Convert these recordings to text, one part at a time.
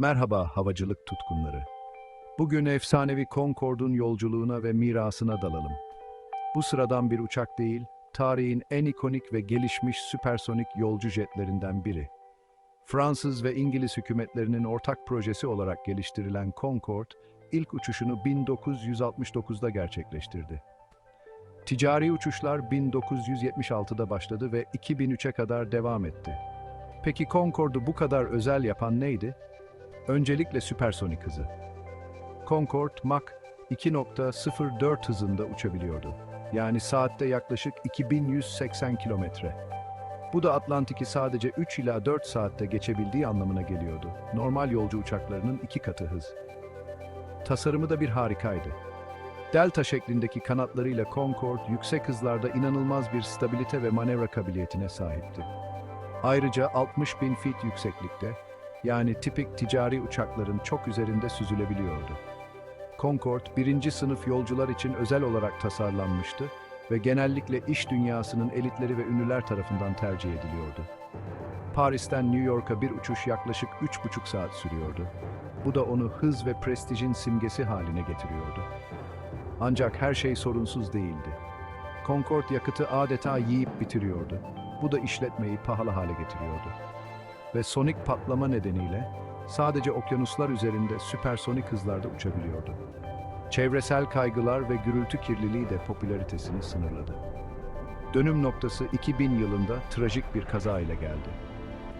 Merhaba havacılık tutkunları. Bugün efsanevi Concorde'un yolculuğuna ve mirasına dalalım. Bu sıradan bir uçak değil, tarihin en ikonik ve gelişmiş süpersonik yolcu jetlerinden biri. Fransız ve İngiliz hükümetlerinin ortak projesi olarak geliştirilen Concorde, ilk uçuşunu 1969'da gerçekleştirdi. Ticari uçuşlar 1976'da başladı ve 2003'e kadar devam etti. Peki Concorde'u bu kadar özel yapan neydi? Öncelikle süpersonik hızı. Concorde Mach 2.04 hızında uçabiliyordu. Yani saatte yaklaşık 2180 kilometre. Bu da Atlantik'i sadece 3 ila 4 saatte geçebildiği anlamına geliyordu. Normal yolcu uçaklarının iki katı hız. Tasarımı da bir harikaydı. Delta şeklindeki kanatlarıyla Concorde yüksek hızlarda inanılmaz bir stabilite ve manevra kabiliyetine sahipti. Ayrıca 60 bin feet yükseklikte, yani tipik ticari uçakların çok üzerinde süzülebiliyordu. Concorde, birinci sınıf yolcular için özel olarak tasarlanmıştı ve genellikle iş dünyasının elitleri ve ünlüler tarafından tercih ediliyordu. Paris'ten New York'a bir uçuş yaklaşık 3,5 saat sürüyordu. Bu da onu hız ve prestijin simgesi haline getiriyordu. Ancak her şey sorunsuz değildi. Concorde yakıtı adeta yiyip bitiriyordu. Bu da işletmeyi pahalı hale getiriyordu. Ve sonik patlama nedeniyle sadece okyanuslar üzerinde süpersonik hızlarda uçabiliyordu. Çevresel kaygılar ve gürültü kirliliği de popülaritesini sınırladı. Dönüm noktası 2000 yılında trajik bir kaza ile geldi.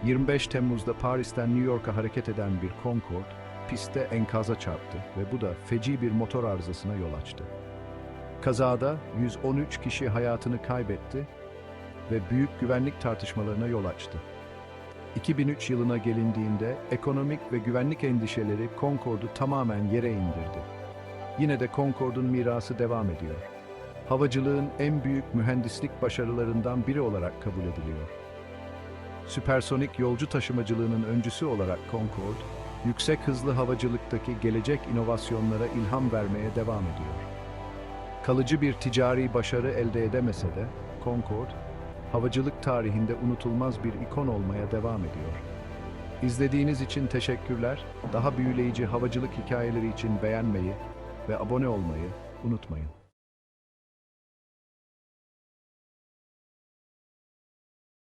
25 Temmuz'da Paris'ten New York'a hareket eden bir Concorde, pistte enkaza çarptı ve bu da feci bir motor arızasına yol açtı. Kazada 113 kişi hayatını kaybetti ve büyük güvenlik tartışmalarına yol açtı. 2003 yılına gelindiğinde ekonomik ve güvenlik endişeleri Concorde'u tamamen yere indirdi. Yine de Concorde'un mirası devam ediyor. Havacılığın en büyük mühendislik başarılarından biri olarak kabul ediliyor. Süpersonik yolcu taşımacılığının öncüsü olarak Concorde, yüksek hızlı havacılıktaki gelecek inovasyonlara ilham vermeye devam ediyor. Kalıcı bir ticari başarı elde edemese de Concorde, havacılık tarihinde unutulmaz bir ikon olmaya devam ediyor. İzlediğiniz için teşekkürler. Daha büyüleyici havacılık hikayeleri için beğenmeyi ve abone olmayı unutmayın.